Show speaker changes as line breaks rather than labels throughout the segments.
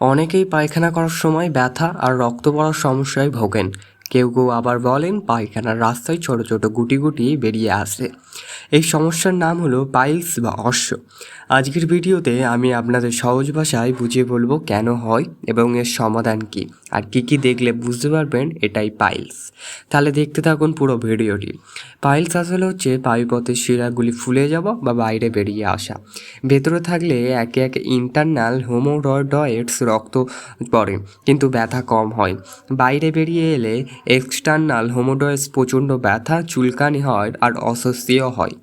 অনেকেই পায়খানা করার সময় ব্যথা আর রক্ত পড়ার সমস্যায় ভোগেন। কেউ কেউ আবার বলেন পায়খানার রাস্তায় ছোট ছোট গুটি গুটি বেরিয়ে আসে। এই সমস্যার নাম হলো পাইলস বা অশ্ব। আজকের ভিডিওতে আমি আপনাদের সহজ ভাষায় বুঝিয়ে বলব কেন হয় এবং এর সমাধান কি। আর কি কি দেখলে বুঝতে পারবেন এটাই পাইলস তাহলে দেখতে থাকুন পুরো ভিডিওটি। পাইলস আসলে হচ্ছে পায়ুপথের শিরাগুলি ফুলে যাওয়া বা বাইরে বেরিয়ে আসা। ভেতরে থাকলে একে একে ইন্টারনাল হোমোরয়েডস রক্ত পড়ে, কিন্তু ব্যথা কম হয়। বাইরে বেরিয়ে এলে এক্সটার্নাল হোমোডয়েস প্রচণ্ড ব্যথা, চুলকানি হয় আর অস্বস্তিও হয়।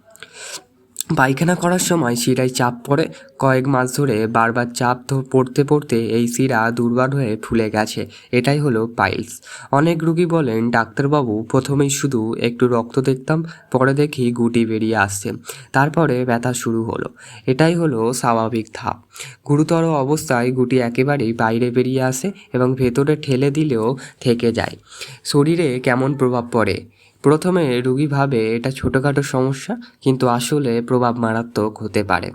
পায়খানা করার সময় শিরায় চাপ পড়ে। কয়েক মাস ধরে বারবার চাপ পড়তে পড়তে এই শিরা দুর্বার হয়ে ফুলে গেছে। এটাই হলো পাইলস। অনেক রুগী বলেন, ডাক্তারবাবু, প্রথমেই শুধু একটু রক্ত দেখতাম, পরে দেখি গুটি বেরিয়ে আসছে। তারপরে ব্যথা শুরু হলো। এটাই হলো স্বাভাবিক ধাপ। গুরুতর অবস্থায় গুটি একেবারেই বাইরে বেরিয়ে আসে এবং ভেতরে ঠেলে দিলেও থেকে যায়। শরীরে কেমন প্রভাব পড়ে? প্রথমে রুগী ভাবে এটা ছোটোখাটো সমস্যা, কিন্তু আসলে প্রভাব মারাত্মক হতে পারে।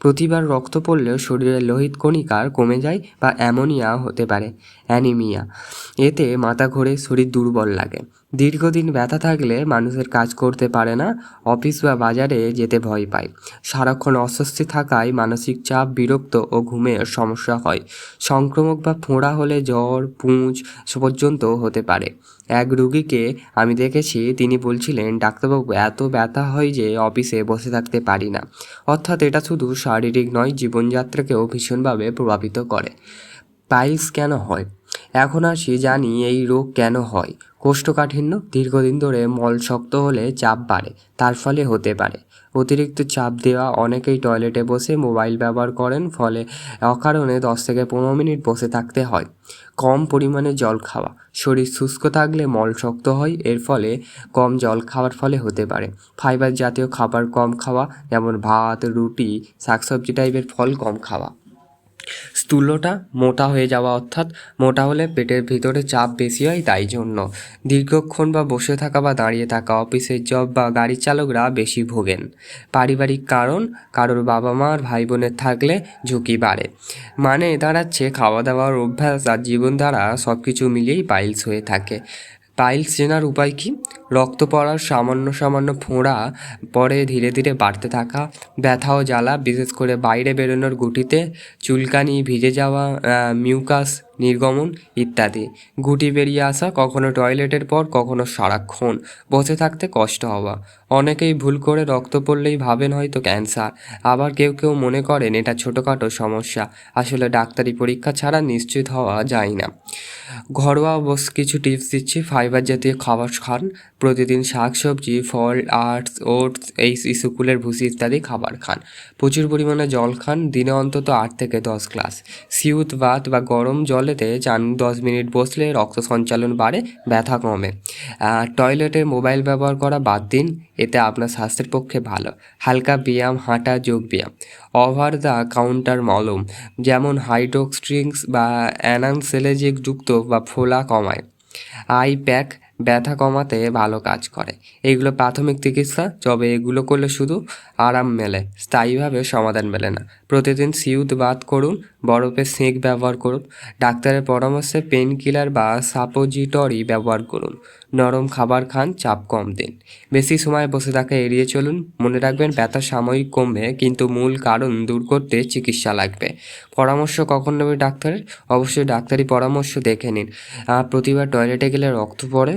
প্রতিবার রক্ত পড়লেও শরীরে লোহিত কণিকার কমে যায় বা অ্যামোনিয়া হতে পারে, অ্যানিমিয়া। এতে মাথা ঘোরে শরীর দুর্বল লাগে। দীর্ঘদিন ব্যথা থাকলে মানুষের কাজ করতে পারে না, অফিস বা বাজারে যেতে ভয় পায়। সারাক্ষণ অস্বস্তি থাকায় মানসিক চাপ, বিরক্ত ও ঘুমের সমস্যা হয়। সংক্রমক বা ফোঁড়া হলে জ্বর, পুঁজ পর্যন্ত হতে পারে। এক রুগীকে আমি দেখেছি, তিনি বলছিলেন, ডাক্তারবাবু, এত ব্যথা হয় যে অফিসে বসে থাকতে পারি না। অর্থাৎ এটা শুধু শারীরিক নয়, জীবনযাত্রাকেও ভীষণভাবে প্রভাবিত করে। পাইলস কেন হয়? এখন আসি, জানি এই রোগ কেন হয়। কোষ্ঠকাঠিন্য দীর্ঘদিন ধরে মল শক্ত হলে চাপ বাড়ে, তার ফলে হতে পারে। অতিরিক্ত চাপ দেওয়া অনেকেই টয়লেটে বসে মোবাইল ব্যবহার করেন, ফলে অকারণে দশ থেকে পনেরো মিনিট বসে থাকতে হয়। কম পরিমাণে জল খাওয়া। শরীর শুষ্ক থাকলে মল শক্ত হয়, এর ফলে কম জল খাওয়ার ফলে হতে পারে। ফাইবার জাতীয় খাবার কম খাওয়া, যেমন ভাত, রুটি, শাকসবজি টাইপের ফল কম খাওয়া। স্থূলতা মোটা হয়ে যাওয়া অর্থাৎ মোটা হলে পেটের ভিতরে চাপ বেশি হয় তাই জন্য। দীর্ঘক্ষণ বা বসে থাকা বা দাঁড়িয়ে থাকা, অফিসের জব বা গাড়ি চালকরা বেশি ভোগেন। পারিবারিক কারণ, কারোর বাবা মা আর ভাই বোনের থাকলে ঝুঁকি বাড়ে। মানে দাঁড়াচ্ছে খাওয়া দাওয়ার অভ্যাস আর জীবনধারা সব কিছু মিলিয়েই পাইলস হয়ে থাকে। পাইলস চেনার উপায় কি? রক্ত পড়ার সামান্য সামান্য ফোঁড়া পরে ধীরে ধীরে বাড়তে থাকা ব্যথা ও জ্বালা, বিশেষ করে বাইরে বেরোনোর গুটিতে চুলকানি, ভিজে যাওয়া মিউকাস, নির্গমন ইত্যাদি। গুটি বেরিয়ে আসা, কখনো টয়লেটের পর, কখনো সারাক্ষণ বসে থাকতে কষ্ট হওয়া। অনেকেই ভুল করে রক্ত পড়লেই ভাবেন হয়তো ক্যান্সার। আবার কেউ কেউ মনে করেন এটা ছোটোখাটো সমস্যা। আসলে ডাক্তারি পরীক্ষা ছাড়া নিশ্চিত হওয়া যায় না। ঘরোয়া অবশ্য কিছু টিপস দিচ্ছি। ফাইবার জাতীয় খাবার খান। প্রতিদিন শাক সবজি ফল, আর্টস, ওটস, এই শিশুকুলের ভুসি ইত্যাদি খাবার খান। প্রচুর পরিমাণে জল খান। দিনে অন্তত আট থেকে দশ গ্লাস। সিউত, ভাত বা গরম জলেতে চান দশ মিনিট বসলে রক্ত সঞ্চালন বাড়ে, ব্যথা কমে। আর টয়লেটে মোবাইল ব্যবহার করা বাদ দিন। এতে আপনার স্বাস্থ্যের পক্ষে ভালো। হালকা ব্যায়াম, হাঁটা, যোগ ব্যায়াম। ওভার দ্য কাউন্টার মলম, যেমন হাইড্রোক্সট্রিংস বা অ্যানানসেলেজিক যুক্ত বা ফোলা কমায়। আই প্যাক ব্যথা কমাতে ভালো কাজ করে। এগুলো প্রাথমিক চিকিৎসা, তবে এগুলো করলে শুধু আরাম মেলে, স্থায়ীভাবে সমাধান মেলে না। প্রতিদিন সিউত বাদ করুন বরফের সেঁক ব্যবহার করুন, ডাক্তারের পরামর্শে পেন কিলার বা সাপোজিটরি ব্যবহার করুন। নরম খাবার খান, চাপ কম দিন। বেশি সময় বসে থাকা, এড়িয়ে চলুন। মনে রাখবেন, ব্যথা সাময়িক কমবে, কিন্তু মূল কারণ দূর করতে চিকিৎসা লাগবে। পরামর্শ কখন নেবে ডাক্তারের? অবশ্যই ডাক্তারি পরামর্শ দেখে নিন। প্রতিবার টয়লেটে গেলে রক্ত পড়ে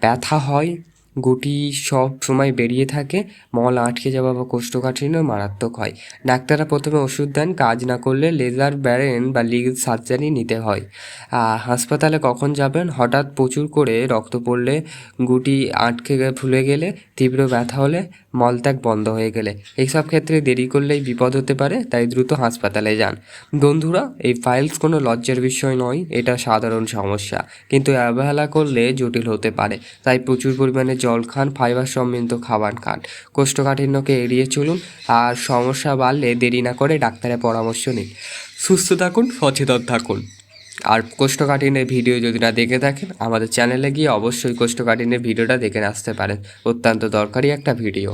ব্যথা হয় গুটি সব সময় বেরিয়ে থাকে, মল আটকে যাওয়া বা কোষ্ঠকাঠিন্য মারাত্মক হয়। ডাক্তাররা প্রথমে ওষুধ দেন, কাজ না করলে লেজার ব্যারেন বা লিগ সার্জারি নিতে হয়। হাসপাতালে কখন যাবেন? হঠাৎ প্রচুর করে রক্ত পড়লে, গুটি আটকে ফুলে গেলে, তীব্র ব্যথা হলে মলত্যাগ বন্ধ হয়ে গেলে। এইসব ক্ষেত্রে দেরি করলেই বিপদ হতে পারে, তাই দ্রুত হাসপাতালে যান। বন্ধুরা, এই ফাইলস কোনো লজ্জার বিষয় নয়, এটা সাধারণ সমস্যা। কিন্তু অবহেলা করলে জটিল হতে পারে, তাই প্রচুর পরিমাণে জল খান, ফাইবার সমৃদ্ধ খাবার খান। কোষ্ঠকাঠিন্যকে এড়িয়ে চলুন, আর সমস্যা বাড়লে দেরি না করে ডাক্তারের পরামর্শ নিন। সুস্থ থাকুন, সচেতন থাকুন। আর কোষ্ঠকাঠিন্যের ভিডিও যদি না দেখে থাকেন, আমাদের চ্যানেলে গিয়ে অবশ্যই কোষ্ঠকাঠিন্যের ভিডিওটা দেখে আসতে পারেন। অত্যন্ত দরকারি একটা ভিডিও।